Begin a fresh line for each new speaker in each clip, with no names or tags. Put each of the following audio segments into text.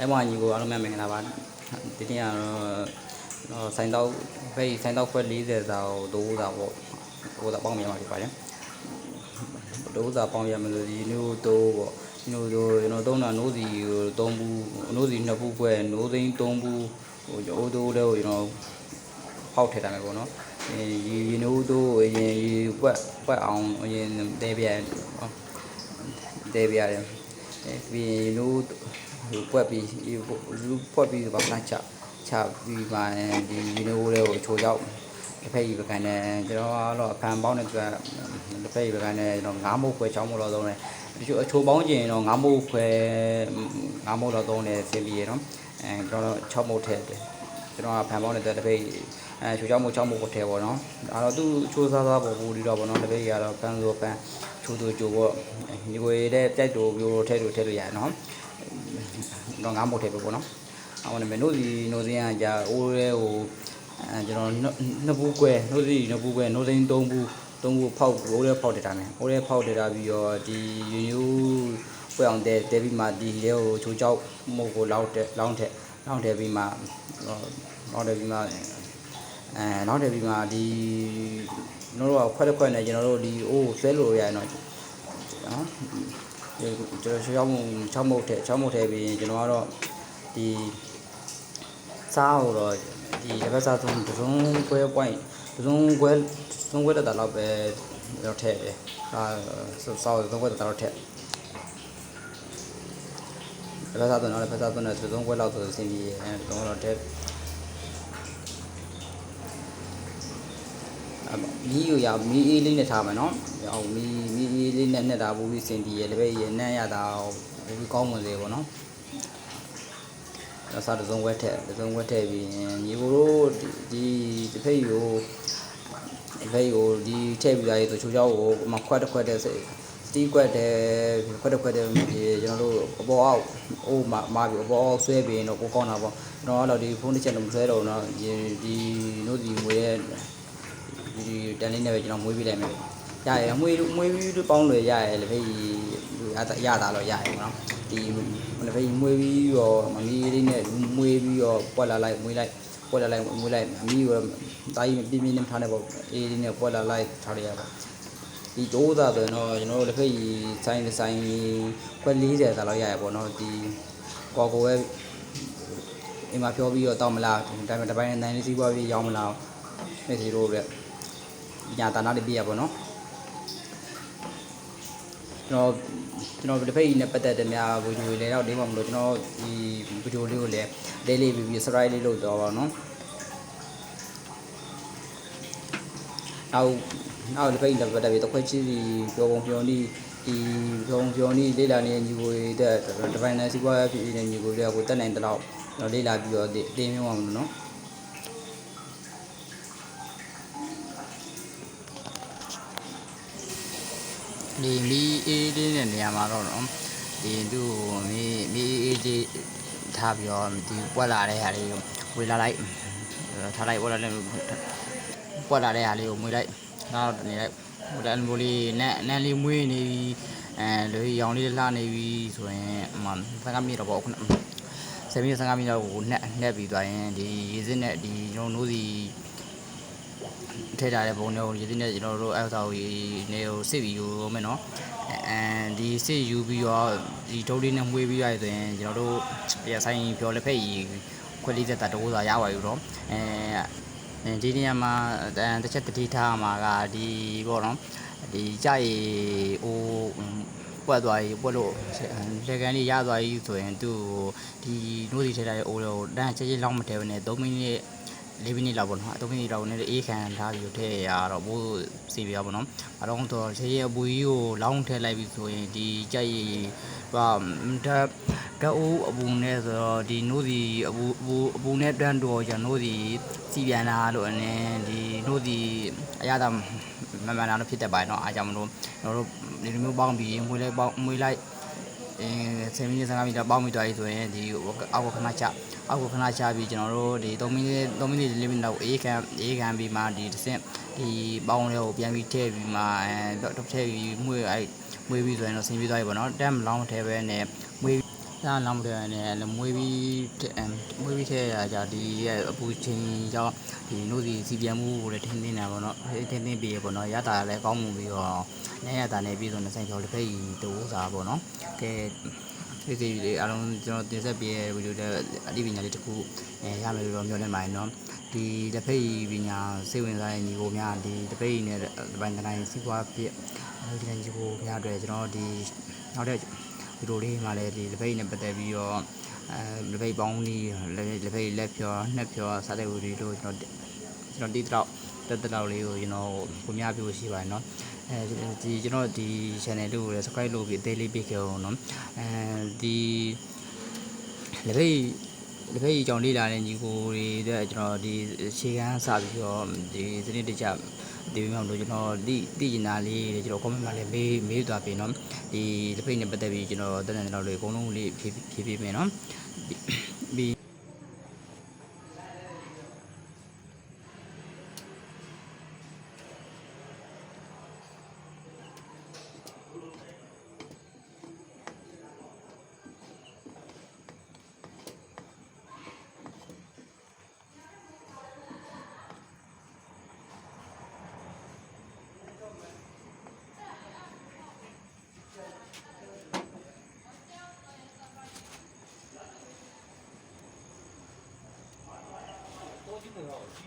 အဲ့မှာညီကိုအားလုံးများမင်္ဂလာပါဒီနေ့ကတော့ဆိုင်တော့ဖိတ်ဆိုင်တော့ခွက်40စာကိုဒိုးစာပေါ့ဒိုးစာပေါင်းမြန်ပါပြီပါတယ်ဒိုးစာပေါင်းရမယ်ဆိုဒီမျိုးဒိုးပေါ့ဒီမျိုးဒိုးကျွန်တော်သုံးတာနိုးစီကို3ဘူးနိုးစီ2ဘူးခွဲနိုးသိန်း3ဘူးဟိုအိုးဒိုးလေးကိုကျွန်တော်ဖောက်ထည့်တာမယ်ပေါ့နော်ရေရေနိုးဒိုးအရင်ရေပွက်ပွက်အောင်အရင်တဲပြတဲပြရတယ်အဲပြီးရင်နိုး ဟိုပွက်ပြီးလူပွက်ပြီးတော့ခဏချချပြီးမှဒီယူနိုလေးကိုချိုးရောက်တစ်ဖက်ကြီးပကံနဲ့ကျွန်တော်ကတော့အဖန်ပေါင်းတဲ့အတွက်တစ်ဖက်ကြီးပကံနဲ့ကျွန်တော်ငါးမုတ်ခွဲချောင်းမုတ်တော့သုံးတယ်ဒီချိုအချိုးပေါင်းကျင်တော့ငါးမုတ်ခွဲငါးမုတ်တော့သုံးတယ်ဆင်းပြီးရနော်အဲကျွန်တော်6မုတ်ထည့်တယ်ကျွန်တော်ကဖန်ပေါင်းတဲ့အတွက်တစ်ဖက်ကြီးအဲချိုးချောင်းမုတ်6မုတ်ကိုထည့်ပေါ့နော်ဒါတော့သူ့ချိုးစားစားပေါ်ပူဒီတော့ပေါ့နော်တစ်ဖက်ကြီးကတော့ပန်းဆိုပန်းချိုးသူချိုးပေါ့ဒီကိုရတဲ့ပြိုက်တူမျိုးထည့်လို့ထည့်လို့ရတယ်နော် တော့ငါးမုတ်ထည့်ပဲပေါ့နော်။အော်မယ်နို့စီနို့စင်းကကြာအိုးရဲဟိုအဲကျွန်တော်နှစ်ဘူးကွဲနို့စီနှစ်ဘူးကွဲနို့စင်းသုံးဘူးသုံးဘူးဖောက်အိုးရဲဖောက်တတာမယ်။အိုးရဲဖောက်တတာပြီးတော့ဒီယူယူပွဲအောင်တဲတဲပြီးမှဒီရဲကိုချိုးချောက်မုတ်ကိုလောက်တဲ့လောင်းထက်လောင်းထည့်ပြီးမှလောက်တယ်ပြီးမှအဲနောက်တယ်ပြီးမှဒီကျွန်တော်တို့ကခွက်တစ်ခွက်နဲ့ကျွန်တော်တို့ဒီအိုးဆွဲလို့ရရနော်နော်ဒီ ကျွန်တော်ချောင်းမုံချောင်းမုတ်ထဲချောင်းမုတ်ထဲပြီးရင်ကျွန်တော်ကတော့ဒီစားကိုတော့ဒီတစ်ပတ်စားသုံးတစ်စုံခွဲ point တစ်စုံခွဲသုံးခွဲတက်တာတော့ပဲတော့ထည့်တယ်အာစားကိုသုံးခွဲတက်တာတော့ထည့်တစ်ပတ်စားသုံးတော့တစ်ပတ်စားသုံးတဲ့တစ်စုံခွဲလောက်ဆိုအဆင်ပြေအဲတော့တော့ထည့်အ မီးကိုရမီးအေးလေးနဲ့ထားမယ်နော်ဟိုမီးမီးအေးလေးနဲ့နှက်တာဘူးပြီးစင်တီရယ်လည်းပဲရနံ့ရတာဟိုဘူးကောင်းဝင်လေပေါ့နော်ဒါစားတစုံဝက်ထက်တစုံဝက်ထက်ပြီးညီကိုတို့ဒီတစ်ဖက်ယူတစ်ဖက်ယူဒီထည့်ပြီးသားရေဆိုချိုးချောက်ကိုမခွက်တစ်ခွက်တည်းစိစတီးခွက်တည်းခွက်တစ်ခွက်တည်းကျွန်တော်တို့အပေါ်အောက်ဟိုမှာမာပြီးအပေါ်အောက်ဆွဲပြီးရင်တော့ကိုကောင်းတာပေါ့ကျွန်တော်ကတော့ဒီဖုန်းတစ်ချက်လုံးမဆွဲတော့တော့ဒီနို့ဒီငွေရဲ့ ဒီတန်လေးနဲ့ပဲကျွန်တော်မွေးပေးလိုက်မယ်ရရမွေးမွေးပြီးပေါင်းလို့ရရလေဖေးရတာရတာတော့ရရပေါ့နော်ဒီလေဖေးမွေးပြီးတော့မမီးလေးနဲ့မွေးပြီးတော့ပွက်လာလိုက်မွေးလိုက်ပွက်လာလိုက်မွေးလိုက်အမီးကိုတာကြီးပြင်းပြင်းနဲ့ထားနေပေါ့အေးလေးနဲ့ပွက်လာလိုက်ထားရရပါဒီဒိုးသားဆိုရင်တော့ကျွန်တော်တို့လက်ဖက်ရည်ဆိုင်တစ်ဆိုင်ခွက်40သာလောက်ရရပေါ့နော်ဒီကော်ကိုပဲအိမ်မှာပြောပြီးတော့တောက်မလားဒါပေမဲ့တပိုင်းနဲ့တန်လေးစီးပွားပြီးရောင်းမလားမေစီရိုးတဲ့ ညာတာနာလေးပြရပါတော့ကျွန်တော်ကျွန်တော်ဒီဖိတ်နဲ့ပတ်သက်တဲ့များဗီဒီယိုလေးတော့လေးမမလို့ကျွန်တော်ဒီဗီဒီယိုလေးကိုလည်းလေးလေးပြီးပြီး subscribe လေးလုပ်တော့ပါတော့နောက်နောက်ဒီဖိတ်နဲ့ပတ်သက်ပြီးတစ်ခွက်ချီပြောပုံပြောနည်းဒီပြောပုံပြောနည်းလေးလာနေတဲ့ညီကိုတဲ့ဒီပိုင်းနဲ့စီးပွားရေးဖြစ်နေတဲ့ညီကိုတွေကိုတက်နိုင်တဲ့တော့လေးလာပြီးတော့တင်းမျိုးအောင်လို့နော် ဒီမီအေးလေးတဲ့နေရာမှာတော့နော်ဒီသူ့ကိုမီမီအေးလေးထားပြီးတော့ဒီပွက်လာတဲ့ဟာလေးကိုဝေလာလိုက်ထားလိုက်ပွက်လာတဲ့ပွက်လာတဲ့ဟာလေးကိုမွေးလိုက်နောက်နေလိုက်ဟိုတန်ဘိုလေးနဲ့နန်းလေးမွေးနေပြီအဲလူရောင်လေးလှနေပြီဆိုရင်အမှ15မိနစ်တော့ပေါ့ခုန7မိနစ်15မိနစ်တော့ကိုနှက်နှက်ပြီးသွားရင်ဒီရေစစ်နဲ့ဒီကျွန်တော်တို့စီ ထည့်ထားတဲ့ဘုံတွေကိုရေစစ်နဲ့ကျွန်တော်တို့အဲ့ဒါကိုနေကိုစစ်ပြီးယူမယ်နော်အဲဒီစစ်ယူပြီးတော့ဒီဒုတ်လေးနဲ့မှွေးပြီးရဆိုရင်ကျွန်တော်တို့ရဆိုင်ပြောလက်ဖက်ကြီးခွက်လေးသက်တာတကူစာရပါယူတော့အဲဒီနေရာမှာတစ်ချက်တတိထားမှာကဒီပေါ့နော်ဒီကြရည်အိုးပွက်သွားရေးပွက်လို့လက်ကန်လေးရသွားရေးဆိုရင်သူ့ဒီနိုးစီထည့်ထားတဲ့အိုးကိုတန်းချက်ချင်းလောက်မထဲဘဲနဲ့3မိနစ် ၄မိနစ်လောက်ပေါ့နော်အ3မိနစ်လောက်နဲ့အေးခံထားပြီးထည့်ရတော့ဘိုးစီပြပါပေါ့နော်အတော့တော့ချက်ချင်းအပူကြီးကိုလောင်းထည့်လိုက်ပြီးဆိုရင်ဒီကြက်ရည်ကဓာတ်ဓာတ်အိုးအပူနဲ့ဆိုတော့ဒီနိုးစီအပူအပူအပူနဲ့တန်းတော့ကျနိုးစီစီပြန်လာလို့အနေဒီနိုးစီအရသာမမှန်မှန်တော့ဖြစ်တတ်ပါတယ်เนาะအားကြောင့်မလို့ကျွန်တော်တို့ဒီလိုမျိုးပေါင်းပြီးမွေးလိုက်ပေါင်းမွေးလိုက်အဲ10မိနစ်15မိနစ်ပေါင်းပြီးသွားပြီဆိုရင်ဒီအောက်ကခဏချ အောက်ကခဏချပြီးကျွန်တော်တို့ဒီ3မိနစ်3မိနစ်4မိနစ်လောက်အေးခံအေးခံပြီးမှဒီတစ်ဆင့်ဒီပေါင်းလေးကိုပြန်ပြီးထည့်ပြီးမှအဲတော့ထည့်ပြီးမွေးအဲမွေးပြီးဆိုရင်တော့ဆင်းပြီးသွားပြီပေါ့နော်တက်မလောင်းထဲပဲနဲ့မွေး
ဒါနောက်မတယ်နဲ့မွေးပြီးမွေးပြီးထဲရကြဒီရဲ့အပူချင်းကြောင့်ဒီနို့စီစီပြန်မှုကိုလည်းထင်းထင်းနေပါတော့ထင်းထင်းပြီးပေါ့နော်ရတာလည်းကောင်းမှုပြီးတော့နဲ့ရတာနဲ့ပြည်စုံတဲ့ဆိုင်ကျော်တစ်ဖက်ကြီးတူစားပေါ့နော်ကဲ ဖေးစီလေးအားလုံးကျွန်တော်တင်ဆက်ပေးတဲ့ဗီဒီယိုတွေအသိပညာလေးတစ်ခုအဲရမယ်လို့တော့မျှော်လင့်ပါတယ်နော်ဒီတပိတ်ပညာစိတ်ဝင်စားတဲ့ညီကိုများဒီတပိတ်နဲ့တပိုင်းတိုင်းစီးပွားဖြစ်ဒီတိုင်းညီကိုများတွေကျွန်တော်ဒီနောက်တဲ့ဗီဒီယိုလေးမှာလည်းဒီတပိတ်နဲ့ပတ်သက်ပြီးတော့အဲတပိတ်ပေါင်းလေးတပိတ်လက်ဖြောနှစ်ဖြောစတဲ့ဗီဒီယိုတို့ကျွန်တော်ကျွန်တော်တိတိတော့တက်တက်လောက်လေးကိုကျွန်တော်ကိုများပြလို့ရှိပါတယ်နော် အဲဒီကျွန်တော်ဒီ channel လေးကိုလည်း subscribe လုပ်ပြီးအသေးလေးပေးခဲ့အောင်နော်အဲဒီလက်ဖိတ်လက်ဖိတ်ကြောင့်လေ့လာတဲ့ညီကိုတွေအတွက်ကျွန်တော်ဒီအခြေခံစပြီးတော့ဒီစနစ်တကျဒီမှာလို့ကျွန်တော်တိတိကျင်တာလေးတွေကျွန်တော် comment မှာလည်းမေးမေးသွားပြီနော်ဒီလက်ဖိတ်နဲ့ပတ်သက်ပြီးကျွန်တော်တန်းတန်းကျွန်တော်တွေအကုန်လုံးလေးဖြေဖြေပေးမယ်နော်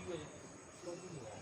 이거 떠주는 거.